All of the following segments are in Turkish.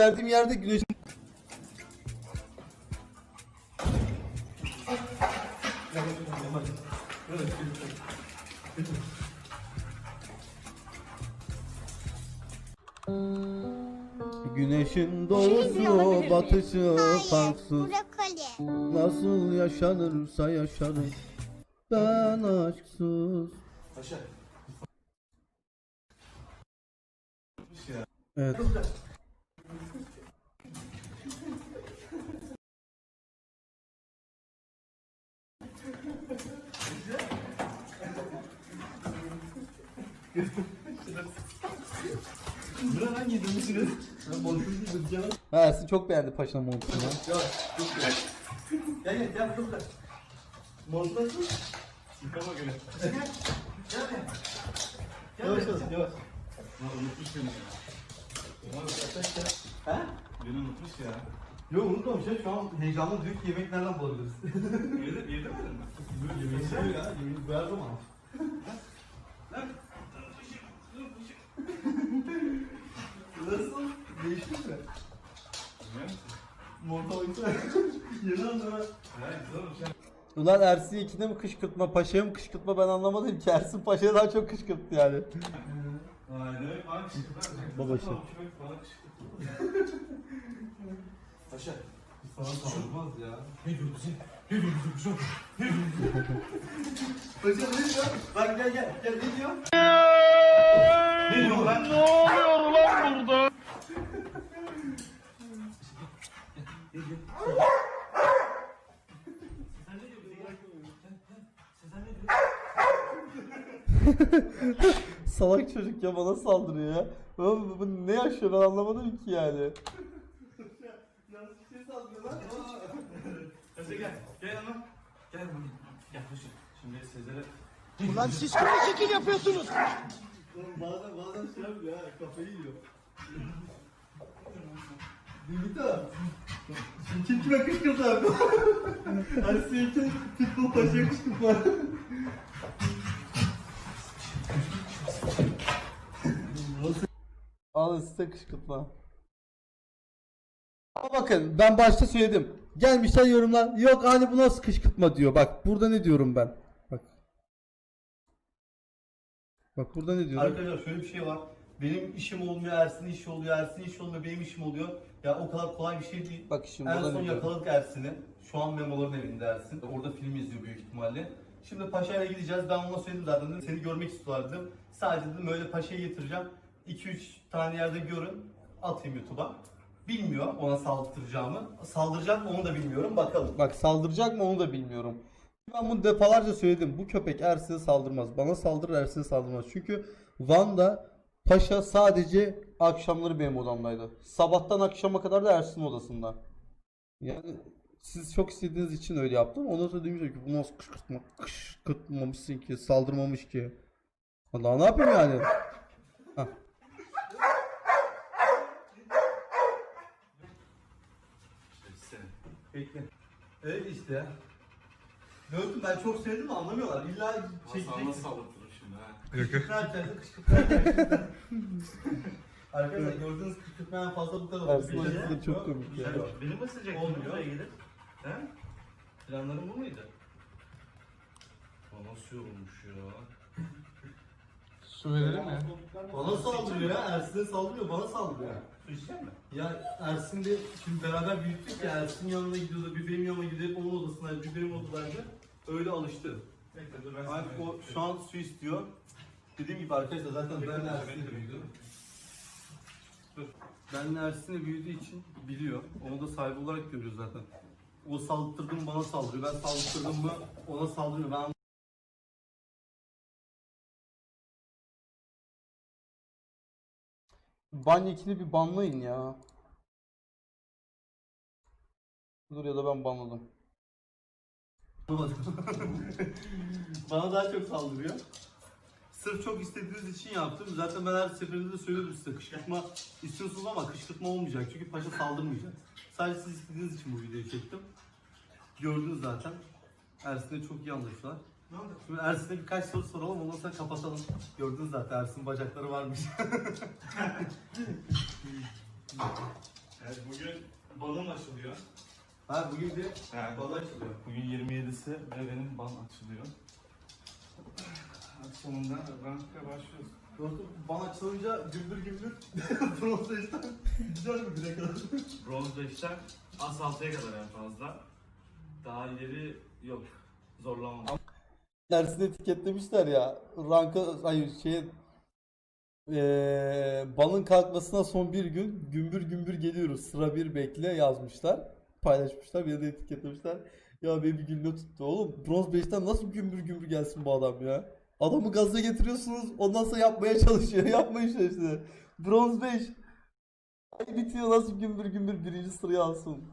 Verdiğim yerde güneş Güneşin doğusu batışı farksız. Brokoli. Nasıl yaşanırsa yaşanır. Ben aşksız. Paşa. Evet Buna lan yedirmişsiniz. Ben boşluk gibi canım. Ha Ersin çok beğendi paşanın montunu Ya çok güzel. Gel gel gel da. Montla dur. Yıkama göre. Gel gel. Gel. Yavaş yavaş yavaş. Lan unutmuş beni ya. Ulan yaklaş ya. He? Beni unutmuş ya. Yok unutmamış ya şu an heyecanlı diyor ki yemek nereden bulabiliriz? Yedi, yedi mi? Dur yemeği seviyor ya. Yemeği koyar zaman. Nasıl? Değişti mi? Biliyor musun? Olmuş. Ulan Ersin ikide mi kışkırtma paşaya mı kışkırtma ben anlamadım ki Ersin paşaya daha çok kışkırttı yani bana kışkırtma. Demek bana kışkırtma. Paşa. Sana saldırmaz ya. Ne diyorsun sen? Ne diyorsun sen? Paşa ne diyor? Bak gel gel. Gel ne diyor? Ne diyor lan? Salak çocuk ya bana saldırıyor ya Oğlum bu, bu ne yaşıyor ben anlamadım ki yani Yanlış bir şey sallıyor lan. Paşa gel. Gel yanıma. Gel buraya. Gel paşa. Şimdi Sezer'e Ulan siz kime şekil yapıyorsunuz? Oğlum bazen bazen şey yapıyor ha. Kafayı yiyor. Dilita. Kim kime kışkırtı abi? Ersin kim? Pitbull paşaya kışkırtma. Alın size kışkırtma Ama bakın ben başta söyledim Gelmişler yorumlar yok hani bu nasıl kışkırtma diyor bak burada ne diyorum ben Bak Bak burada ne diyorum Arkadaşlar şöyle bir şey var. Benim işim olmuyor, Ersin'in işi oluyor, Ersin'in işi olmuyor, benim işim oluyor. Ya o kadar kolay bir şey değil. Bak şimdi en son yakaladık Ersin'i. Şu an Memo'ların evinde Ersin. Orada film izliyor büyük ihtimalle. Şimdi Paşa'ya gideceğiz. Ben ona söyledim zaten. Seni görmek istiyorlar dedim. Sadece dedim öyle Paşa'yı getireceğim. 2-3 tane yerde görün. Atayım YouTube'a. Bilmiyor ona saldıracağımı. Saldıracak mı onu da bilmiyorum. Bakalım. Bak saldıracak mı onu da bilmiyorum. Ben bunu defalarca söyledim. Bu köpek Ersin'e saldırmaz. Bana saldırır Ersin'e saldırmaz. Çünkü Van'da Paşa sadece akşamları benim odamdaydı. Sabahtan akşama kadar da Ersin odasında. Yani siz çok istediğiniz için öyle yaptım. Ondan sonra demişler ki bu nasıl kışkırtma, kışkırtmamışsın ki, saldırmamış ki. Allah ne yapayım yani? Hah. seni. Bekle. Evet işte ya. Gördüm ben çok sevdim ama anlamıyorlar. İlla Sana çekecek. nasıl saldırtırım şimdi ha? Kışkırtma kışkırtma Arkadaşlar gördüğünüz kışkırtmayan fazla bu kadar oldu. Hocası da çok komik ya. Beni mi ısıracaksın Olmuyor. buraya gelip? He? Planların bu muydu? O nasıl yorulmuş ya? Su verelim mi? Bana saldırıyor ya. Ersin'e saldırıyor. Bana saldırıyor. Su içecek? Ya Ersin de şimdi beraber büyüttük ya. Ersin yanına gidiyordu. Bir benim yanıma gidip onun odasına, bir benim odadaydı. Öyle alıştı. Bekle dur ben Artık o şu an su istiyor. Dediğim gibi arkadaşlar zaten ben bekle, Ersin'le büyüdüm. Dur. Benle Ersin'le büyüdüğü için biliyor. Onu da sahibi olarak görüyor zaten. O saldırdı mı bana saldırıyor. Ben saldırdım mı ona saldırıyor. Ben Banyekini bir banlayın ya. Dur ya da ben banladım. bana daha çok saldırıyor. Sırf çok istediğiniz için yaptım. Zaten ben her seferinde de söylüyorum size. Kışkırtma istiyorsunuz ama kışkırtma olmayacak. Çünkü paşa saldırmayacak. Sadece siz istediğiniz için bu videoyu çektim. Gördünüz zaten. Ersin'le çok iyi anlaştılar. Şimdi Ersin'e birkaç soru soralım ondan sonra kapatalım. Gördünüz zaten Ersin bacakları varmış. Evet bugün balon açılıyor. Ha bugün bir Ha, bal açılıyor. Bugün 27'si ve benim ban açılıyor. Akşamında ranka başlıyoruz. Dostum bana açılınca gümbür gümbür Bronzej'den güzel mi bire kadar? Bronz 5'ten as 6'ya kadar en fazla. Daha ileri yok. Zorlamam. Dersini etiketlemişler ya. Ranka hayır şey eee balın kalkmasına son bir gün gümbür gümbür geliyoruz. Sıra bir bekle yazmışlar. Paylaşmışlar. Bir de etiketlemişler. Ya beni bir günde tuttu oğlum. Bronz 5'ten nasıl gümbür gümbür gelsin bu adam ya? Adamı gaza getiriyorsunuz. Ondan sonra yapmaya çalışıyor. Yapmayın işte işte. Bronz 5. Ay bitiyor nasıl gümbür gümbür birinci sıraya alsın.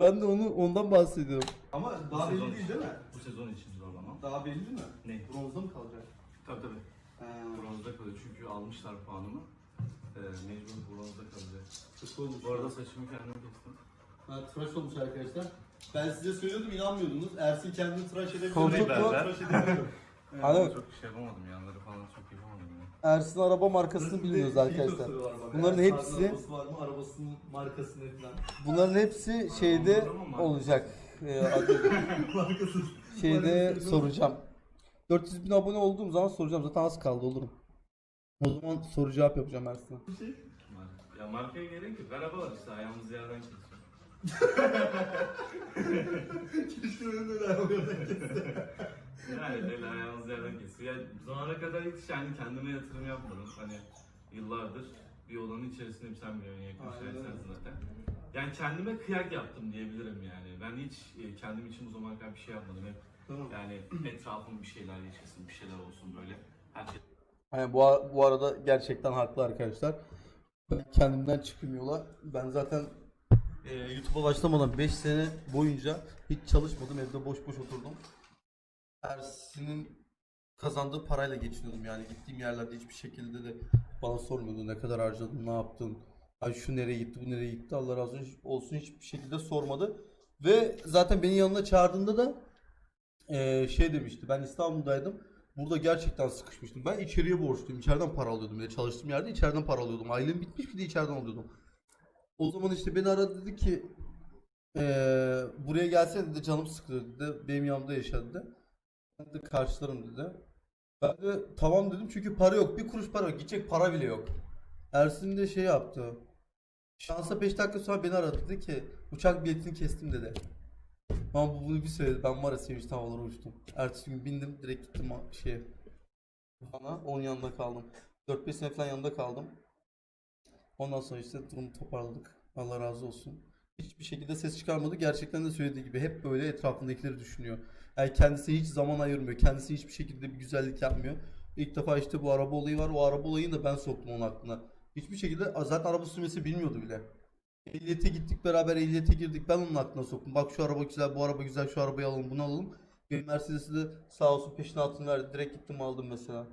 Ben de onu ondan bahsediyorum. Ama daha belli değil değil mi? Bu sezon için zorlamam. Daha belli mi? Ne? Bronzda mı kalacak? Tabii tabii. He. Bronzda kalıyor çünkü almışlar puanımı. Ee, mecbur bronzda kalacak. Kötü olmuş. Bu arada saçımı kendim kestim. Ha, tıraş olmuş arkadaşlar. Ben size söylüyordum inanmıyordunuz. Ersin kendini tıraş edebiliyor. Koltuk mu? tıraş edemiyorum. Evet, Hani- çok şey yapamadım yanları falan çok yapamadım ya. Ersin araba markasını bilmiyoruz arkadaşlar. şey. Bunların hepsi- var mı? Arabasının markası ne falan. Bunların hepsi şeyde olacak. Ee, adı- şeyde soracağım. 400 bin abone olduğum zaman soracağım. Zaten az kaldı olurum. O zaman soru cevap yapacağım Ersin'e. Mar- Ya markaya gerek yok. Araba var işte ayağımız yerden kesiyor. Keşke benim de öyle yapmıyordum. Yani öyle ayağımız yerden kesiyor. Ya bu zamana kadar hiç yani kendime yatırım yapmadım. Hani yıllardır bir olanın içerisinde sen biliyorsun yakın Aynen öyle. sensin zaten. Yani kendime kıyak yaptım diyebilirim yani. Ben hiç e, kendim için bu zamana kadar bir şey yapmadım. Hep Tamam. yani etrafım bir şeyler yaşasın, bir şeyler olsun böyle. Her şey Yani bu, bu arada gerçekten haklı arkadaşlar. Ben kendimden çıkayım yola. Ben zaten e, YouTube'a başlamadan 5 sene boyunca hiç çalışmadım. Evde boş boş oturdum. Ersin'in kazandığı parayla geçiniyordum yani. Gittiğim yerlerde hiçbir şekilde de bana sormuyordu ne kadar harcadın, ne yaptın. Ay şu nereye gitti, bu nereye gitti. Allah razı olsun hiçbir şekilde sormadı. Ve zaten beni yanına çağırdığında da e, şey demişti. Ben İstanbul'daydım. Burada gerçekten sıkışmıştım. Ben içeriye borçluyum. İçeriden para alıyordum. Bir çalıştığım yerde içeriden para alıyordum. Ailem bitmiş bir de içeriden alıyordum. O zaman işte beni aradı dedi ki eee, buraya gelsene dedi canım sıkılıyor dedi. Benim yanımda yaşa dedi. Ben de karşılarım dedi. Ben de tamam dedim çünkü para yok. Bir kuruş para yok. Gidecek para bile yok. Ersin de şey yaptı. Şansa 5 dakika sonra beni aradı dedi ki uçak biletini kestim dedi. Ama bu bunu bir söyledi. Ben var ya sevinçten havalara uçtum. Ertesi gün bindim direkt gittim şeye. Bana onun yanında kaldım. 4-5 sene falan yanında kaldım. Ondan sonra işte durumu toparladık. Allah razı olsun. Hiçbir şekilde ses çıkarmadı. Gerçekten de söylediği gibi hep böyle etrafındakileri düşünüyor. Yani kendisi hiç zaman ayırmıyor. Kendisi hiçbir şekilde bir güzellik yapmıyor. İlk defa işte bu araba olayı var. O araba olayını da ben soktum onun aklına. Hiçbir şekilde zaten araba sürmesi bilmiyordu bile. Ehliyete gittik beraber ehliyete girdik. Ben onun aklına soktum. Bak şu araba güzel, bu araba güzel, şu arabayı alalım, bunu alalım. Benim Mercedes'i de sağ olsun peşine altın verdi. Direkt gittim aldım mesela.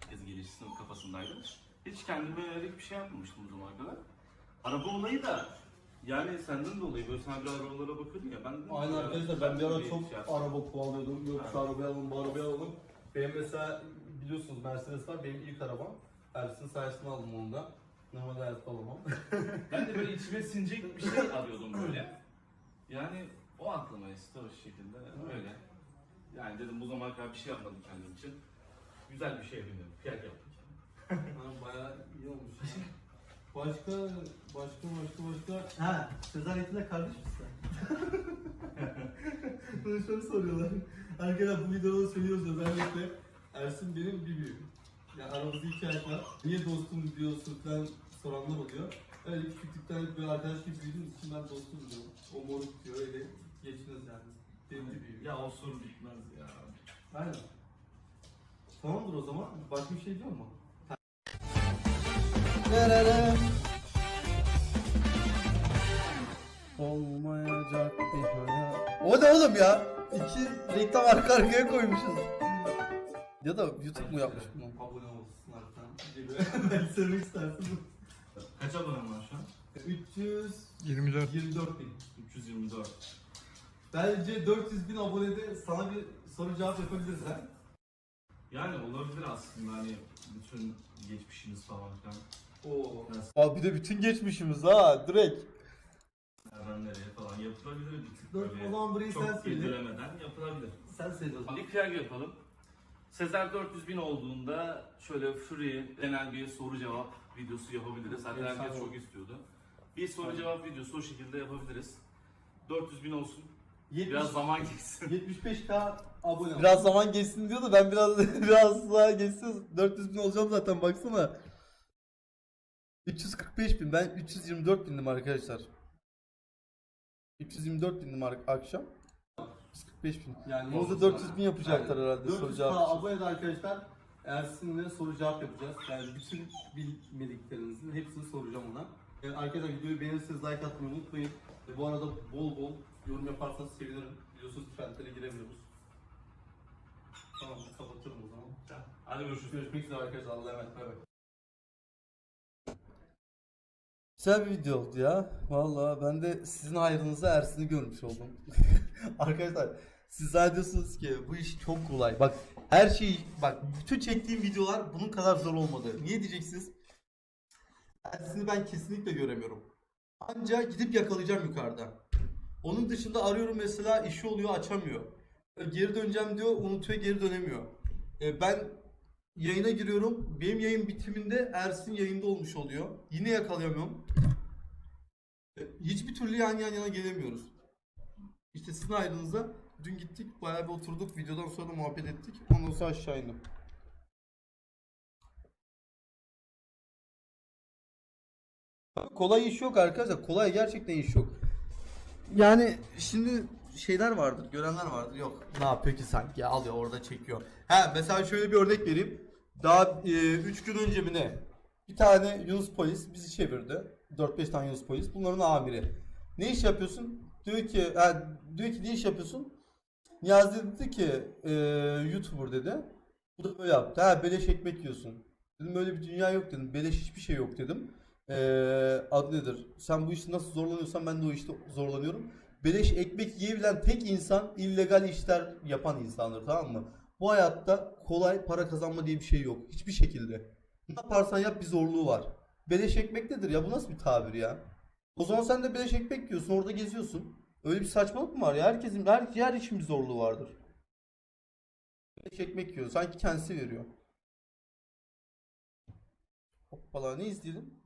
herkes gelişsin kafasındaydım. Hiç kendime yönelik bir şey yapmamıştım bu zamana kadar. Araba olayı da yani senden dolayı böyle sen bir arabalara bakıyordun ya ben dedim Aynen ya, arkadaşlar ben bir ara şey çok yapsam. araba kovalıyordum. Yok şu arabayı alalım, bu arabayı alalım. Benim mesela biliyorsunuz Mercedes var benim ilk arabam. Ersin sayesinde aldım onu da. Normalde hayatta alamam. Ben de böyle içime sinecek bir şey arıyordum böyle. Yani o aklıma esti o şekilde öyle. Yani dedim bu zamana kadar bir şey yapmadım kendim için. Güzel bir şey. Kıyak yaptım. Ha, bayağı iyi olmuş. Başka, başka, başka, başka. Ha, Sezer Yetin'e kardeş misin sen? Bunu şöyle soruyorlar. Arkadaşlar bu videoda söylüyoruz özellikle. Ersin benim bir büyüğüm. Yani aramızda iki ay var. Niye dostum diyorsun falan soranlar oluyor. Öyle küçüklükten böyle arkadaş gibi büyüdüğümüz için ben dostum diyorum. O moruk diyor öyle geçiniz yani. Benim bir büyüğüm. Ya o soru bitmez ya. Aynen. Tamamdır o zaman. Başka bir şey diyor mu? Olmayacak bir hayat. O ne oğlum ya? İki reklam arka arkaya koymuşuz. Ya da YouTube mu yapmış bunu? Abone olsunlar falan. Belki söylemek istersin. Kaç abonem var şu an? 324 24 bin. 324. Bence 400 bin abonede sana bir soru cevap yapabiliriz ha. Yani olabilir aslında hani bütün geçmişimiz falan filan Aa bir de bütün geçmişimiz ha direkt. Nereden nereye falan yapılabilir bir tık Dur, böyle. o zaman burayı sen Çok söyle. yapılabilir. Sen söyle o zaman. Bir kıyak yapalım. Sezer 400 bin olduğunda şöyle free genel bir soru cevap videosu yapabiliriz. Zaten Efsane herkes olur. çok istiyordu. Bir soru cevap videosu o şekilde yapabiliriz. 400 bin olsun. 70, Biraz zaman geçsin. 75k abone. Biraz zaman geçsin diyordu ben biraz biraz daha geçsin 400 bin olacağım zaten baksana. 345 bin ben 324 bindim arkadaşlar. 324 bindim ar- akşam. 345 bin. Yani Bunu da 400 bin yapacaklar herhalde soru 400k cevap için. abone de arkadaşlar Ersin'le soru cevap yapacağız. Yani bütün bilmediklerinizin hepsini soracağım ona. Yani arkadaşlar videoyu beğenirseniz like atmayı unutmayın. Ve bu arada bol bol yorum yaparsanız sevinirim. Biliyorsunuz trendlere giremiyoruz. Tamam kapatıyorum o zaman. Hadi görüşürüz. Görüşmek üzere arkadaşlar. Allah'a emanet. Bay bay. Güzel bir video oldu ya. Vallahi ben de sizin hayrınıza Ersin'i görmüş oldum. Arkadaşlar siz zannediyorsunuz ki bu iş çok kolay. Bak her şey bak bütün çektiğim videolar bunun kadar zor olmadı. Niye diyeceksiniz? Ersin'i ben kesinlikle göremiyorum. Anca gidip yakalayacağım yukarıda. Onun dışında arıyorum mesela işi oluyor açamıyor. Geri döneceğim diyor unutuyor geri dönemiyor. E, ben yayına giriyorum. Benim yayın bitiminde Ersin yayında olmuş oluyor. Yine yakalayamıyorum. E, Hiçbir türlü yan yan yana gelemiyoruz. İşte sizin ayrınıza dün gittik bayağı bir oturduk videodan sonra muhabbet ettik. Ondan sonra aşağı indim. Kolay iş yok arkadaşlar. Kolay gerçekten iş yok. Yani şimdi şeyler vardır, görenler vardır. Yok ne yapıyor ki sanki alıyor orada çekiyor. Ha mesela şöyle bir örnek vereyim. Daha 3 gün önce mi ne? Bir tane Yunus polis bizi çevirdi. 4-5 tane Yunus polis. Bunların amiri. Ne iş yapıyorsun? Diyor ki, ha, diyor ki ne iş yapıyorsun? Niyazi dedi ki e, YouTuber dedi. Bu da böyle yaptı. Ha beleş ekmek yiyorsun. Dedim böyle bir dünya yok dedim. Beleş hiçbir şey yok dedim. E, adı nedir? Sen bu işte nasıl zorlanıyorsan ben de o işte zorlanıyorum. Beleş ekmek yiyebilen tek insan illegal işler yapan insandır tamam mı? Bu hayatta kolay para kazanma diye bir şey yok. Hiçbir şekilde. Ne yaparsan yap bir zorluğu var. Beleş ekmek nedir ya? Bu nasıl bir tabir ya? O zaman sen de beleş ekmek yiyorsun orada geziyorsun. Öyle bir saçmalık mı var ya? Herkesin her, her işin bir zorluğu vardır. Beleş ekmek yiyor. Sanki kendisi veriyor. Hoppala ne izleyelim?